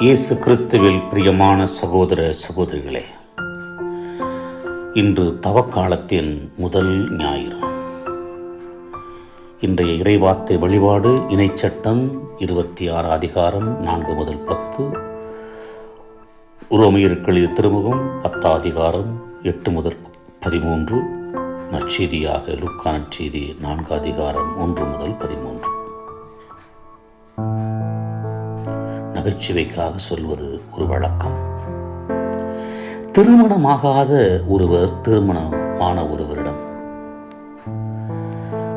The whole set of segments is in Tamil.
இயேசு கிறிஸ்துவில் பிரியமான சகோதர சகோதரிகளே இன்று தவக்காலத்தின் முதல் ஞாயிறு. இன்றைய இறைவார்த்தை வழிபாடு இணைச்சட்டம் இருபத்தி ஆறு அதிகாரம் நான்கு முதல் பத்து. உரோமையர்கள் இது திருமுகம் பத்தாம் அதிகாரம் எட்டு முதல் பதிமூன்று. நற்செய்தியாக லுக்கா நற்செய்தி நான்கு அதிகாரம் ஒன்று முதல் பதிமூன்று. நகைச்சுவைக்காக சொல்வது ஒரு வழக்கம். திருமணமாகாத ஒருவர் திருமணமான ஒருவரிடம்.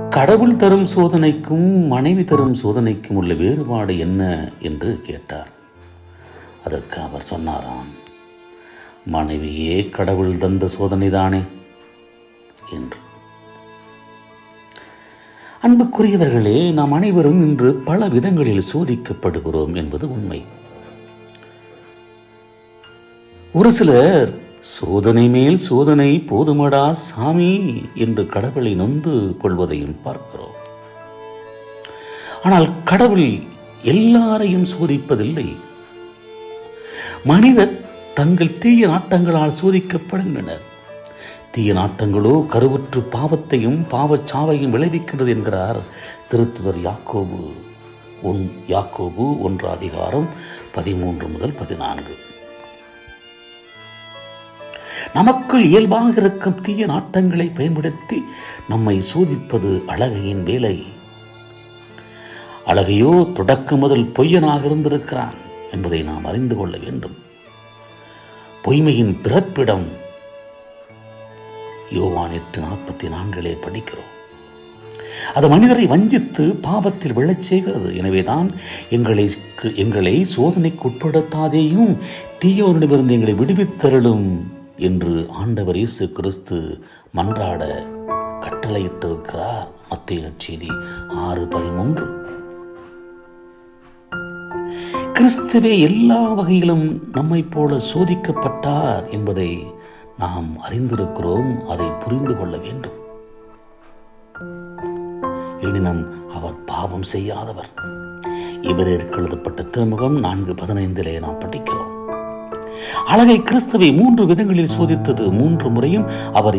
கடவுள் தரும் சோதனைக்கும் மனைவி தரும் சோதனைக்கும் உள்ள வேறுபாடு என்ன என்று கேட்டார். அதற்கு அவர் சொன்னாராம் மனைவியே கடவுள் தந்த சோதனைதானே? என்று. அன்புக்குரியவர்களே நாம் அனைவரும் இன்று பல விதங்களில் சோதிக்கப்படுகிறோம் என்பது உண்மை. ஒரு சிலர் சோதனை மேல் சோதனை போதுமடா சாமி என்று கடவுளை நொந்து கொள்வதையும் பார்க்கிறோம். ஆனால் கடவுள் எல்லாரையும் சோதிப்பதில்லை. மனிதர் தங்கள் தீய நாட்டங்களால் சோதிக்கப்படுகின்றனர். தீய நாட்டங்களோ கருவுற்று பாவத்தையும் பாவச்சாவையும் விளைவிக்கிறது என்கிறார் திருத்துதர் யாக்கோபு. ஒன் யாக்கோபு ஒன்று அதிகாரம் பதிமூன்று முதல் பதினான்கு. நமக்குள் இயல்பாக இருக்கும் தீய நாட்டங்களை பயன்படுத்தி நம்மை சோதிப்பது அழகையின் வேலை. அழகையோ தொடக்கம் முதல் பொய்யனாக இருந்திருக்கிறான் என்பதை நாம் அறிந்து கொள்ள வேண்டும். பொய்மையின் பிறப்பிடம் யோவான் எட்டு நாற்பத்தி நான்கிலே படிக்கிறோம். அது மனிதரை வஞ்சித்து பாவத்தில் விழச் செய்கிறது. எனவேதான் எங்களை எங்களை சோதனைக்கு உட்படுத்தாதேயும் தீயோனிடமிருந்து எங்களை விடுவித்தருளும் என்று ஆண்டவர் இயேசு கிறிஸ்து மன்றாட கட்டளையிட்டிருக்கிறார். மத்திய செய்தி ஆறு பதிமூன்று. கிறிஸ்துவே எல்லா வகையிலும் நம்மை போல சோதிக்கப்பட்டார் என்பதை நாம் அறிந்திருக்கிறோம் அதை புரிந்து கொள்ள வேண்டும். எனினும் அவர் பாவம் செய்யாதவர். இவருக்கு எழுதப்பட்ட திருமுகம் நான்கு பதினைந்திலே நாம் படிக்கிறோம். அழகை கிறிஸ்துவை மூன்று விதங்களில் சோதித்தது மூன்று முறையும் அவர்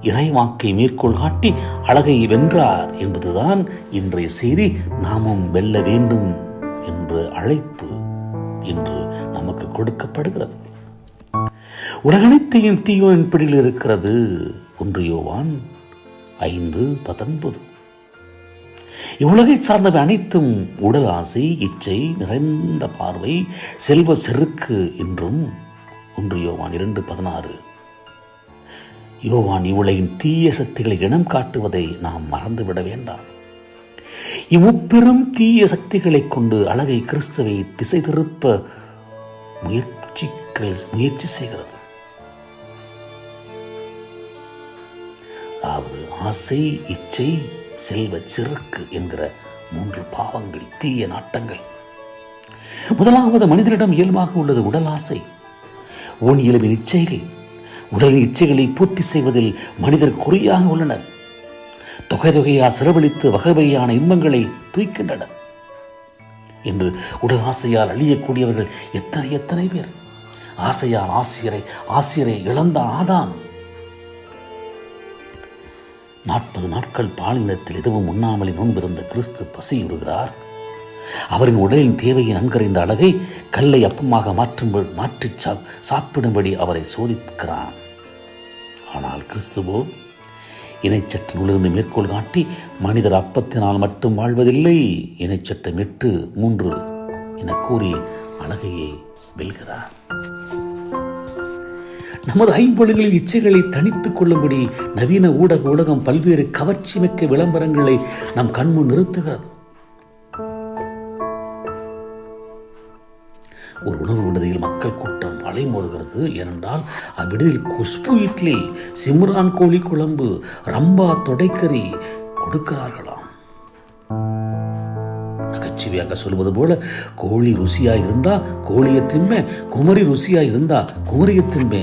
இறைவாக்கை மேற்கோள் காட்டி அழகை வென்றார் என்பதுதான் இன்றைய செய்தி. நாமும் வெல்ல வேண்டும் என்ற அழைப்பு இன்று நமக்கு கொடுக்கப்படுகிறது. உலகனைத்தையும் தீயோன் பிடியில் இருக்கிறது ஒன்று யோவான் ஐந்து பத்தொன்பது. இவ்வுலகை சார்ந்தவை அனைத்தும் உடல் ஆசை இச்சை நிறைந்த பார்வை செல்வ செருக்கு என்றும் ஒன்று யோவான் இரண்டு பதினாறு. யோவான் இவ்வுலகின் தீய சக்திகளை இனம் காட்டுவதை நாம் மறந்துவிட வேண்டாம். இவ்வுப்பெரும் தீய சக்திகளை கொண்டு அழகை கிறிஸ்துவை திசை திருப்ப முயற்சிகள் முயற்சி செய்கிறது. அதாவது ஆசை இச்சை செல்வ சிறுக்கு என்கிற மூன்று பாவங்கள் தீய நாட்டங்கள். முதலாவது மனிதனிடம் இயல்பாக உள்ளது உடல் ஆசை. ஓனியலுமின் இச்சைகள். உடலின் இச்சைகளை பூர்த்தி செய்வதில் மனிதர் குறியாக உள்ளனர். தொகை தொகையா செலவழித்து வகைவகையான இன்பங்களை தூய்க்கின்றனர். என்று உடல் ஆசையால் அழியக்கூடியவர்கள் எத்தனை எத்தனை பேர்? ஆசையால் ஆசிரியரை ஆசிரியரை இழந்தான் ஆதான் நாற்பது நாட்கள் பாலினத்தில் எதுவும் உண்ணாமலே நோன்பிருந்த கிறிஸ்து பசியுறுகிறார். அவரின் உடலின் தேவையை நன்கறிந்த அழகை கல்லை அப்பமாக மாற்றும் மாற்றி சாப்பிடும்படி அவரை சோதிக்கிறான். ஆனால் கிறிஸ்துவோ இணைச்சட்டினுள்ளிருந்து மேற்கோள் காட்டி மனிதர் அப்பத்தினால் மட்டும் வாழ்வதில்லை இணைச்சட்டம் எட்டு மூன்று என கூறி அழகையே வெல்கிறார். நமது ஐம்பொழுகளின் இச்சைகளை தனித்துக் கொள்ளும்படி நவீன ஊடக உலகம் பல்வேறு கவர்ச்சி மிக்க விளம்பரங்களை நம் கண்முன் நிறுத்துகிறது. ஒரு உணவு விடுதியில் மக்கள் கூட்டம் அலைமோதுகிறது ஏனென்றால் அவ்விடுதியில் குஷ்பு இட்லி சிம்ரான் கோழி குழம்பு ரம்பா தொடைக்கறி கொடுக்கிறார்களாம். நகைச்சுவையாக சொல்வது போல கோழி ருசியா இருந்தா கோழியை திம்ப குமரி ருசியா இருந்தா குமரியை திம்ப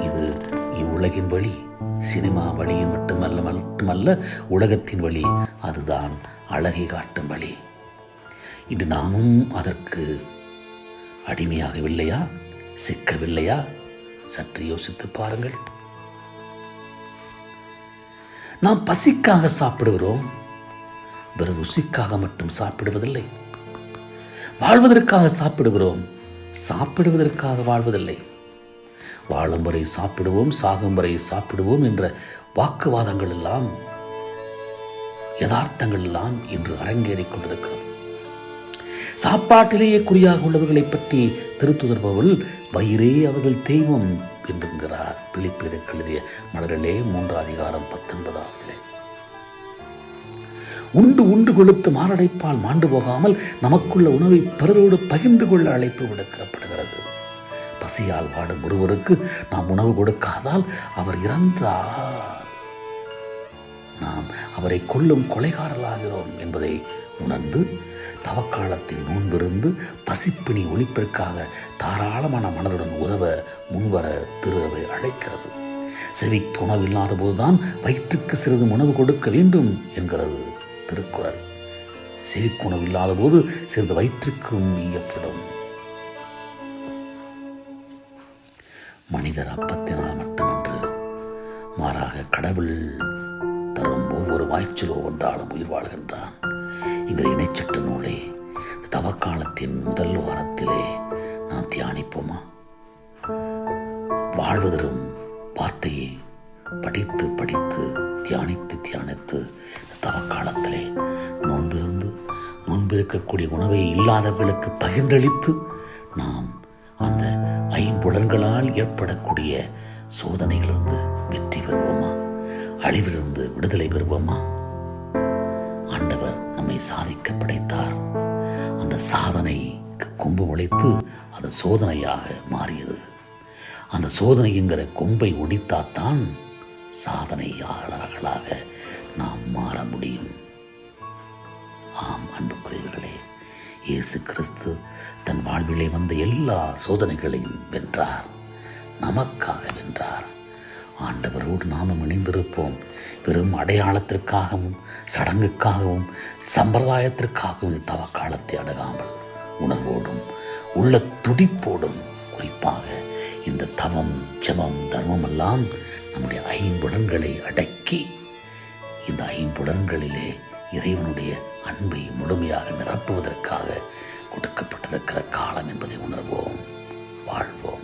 இது இவ்வுலகின் வழி சினிமா வழியின் மட்டுமல்ல மட்டுமல்ல உலகத்தின் வழி அதுதான் அழகை காட்டும் வழி. இன்று நாமும் அதற்கு அடிமையாகவில்லையா? சிக்கவில்லையா? சற்று யோசித்து பாருங்கள். நாம் பசிக்காக சாப்பிடுகிறோம். வெறும் ருசிக்காக மட்டும் சாப்பிடுவதில்லை. வாழ்வதற்காக சாப்பிடுகிறோம் சாப்பிடுவதற்காக வாழ்வதில்லை. வாழும் வரை சாப்பிடுவோம் சாகும் வரை சாப்பிடுவோம் என்ற வாக்குவாதங்கள் எல்லாம் யதார்த்தங்கள் எல்லாம் இன்று அரங்கேறிக் கொண்டிருக்கிறது. சாப்பாட்டிலேயே குறியாக உள்ளவர்களை பற்றி திருத்துதர்பவள் வயிறே அவர்கள் தெய்வம் என்றுங்கிறார். பிள்ளைப்பேருக்கு எழுதிய மலரிலே மூன்று அதிகாரம் பத்தொன்பதாவது உண்டு உண்டு கொழுத்து மாரடைப்பால் மாண்டு போகாமல் நமக்குள்ள உணவை பிறரோடு பகிர்ந்து கொள்ள அழைப்பு விடுக்கப்படுகிறது. பசியால் வாடும் ஒருவருக்கு நாம் உணவு கொடுக்காதால் அவர் இறந்தார். நாம் அவரை கொல்லும் கொலைகாரர்களாகிறோம் என்பதை உணர்ந்து தவக்காலத்தில் நோன்பிருந்து பசிப்பினி ஒழிப்பிற்காக தாராளமான மனதுடன் உதவ முன்வர திரு அவை அழைக்கிறது. செவிக்கு உணவு இல்லாத போதுதான் வயிற்றுக்கு சிறிது உணவு கொடுக்க வேண்டும் என்கிறது. திருக்குறள். செவிக்கு இல்லாத போது சிறிது வயிற்றுக்கும் ஈயப்படும். மனிதர் அப்பத்தினால் மட்டுமன்று மாறாக கடவுள் தரும் ஒவ்வொரு வாய்ச்சலோ ஒன்றாலும் உயிர் வாழ்கின்றான். இந்த இணைச்சட்ட நூலே தவக்காலத்தின் முதல் வாரத்திலே நாம் தியானிப்போமா? வாழ்வதரும் இருக்கக்கூடிய உணவை இல்லாதவர்களுக்கு பகிர்ந்தளித்து நாம் அந்த ஐம்புலன்களால் ஏற்படக்கூடிய சோதனையிலிருந்து வெற்றி பெறுவோமா? அழிவிலிருந்து விடுதலை பெறுவோமா? ஆண்டவர் நம்மை சாதிக்க படைத்தார். அந்த சாதனைக்கு கொம்பு உழைத்து அது சோதனையாக மாறியது. அந்த சோதனைங்கிற கொம்பை ஒடித்தாத்தான் சாதனையாளர்களாக நாம் மாற முடியும். ஆம் அன்புக்குரியவர்களே இயேசு கிறிஸ்து தன் வாழ்விலே வந்த எல்லா சோதனைகளையும் வென்றார் நமக்காக வென்றார். ஆண்டவரோடு நாமும் இணைந்திருப்போம். வெறும் அடையாளத்திற்காகவும் சடங்குக்காகவும் சம்பிரதாயத்திற்காகவும் தவ காலத்தை அணுகாமல் உணர்வோடும் உள்ள துடிப்போடும் குறிப்பாக இந்த தவம் ஜபம் தர்மம் எல்லாம் நம்முடைய ஐம்புலன்களை அடக்கி இந்த ஐம்புலன்களிலே இறைவனுடைய அன்பை முழுமையாக நிரப்புவதற்காக கொடுக்கப்பட்டிருக்கிற காலம் என்பதை உணர்வோம் வாழ்வோம்.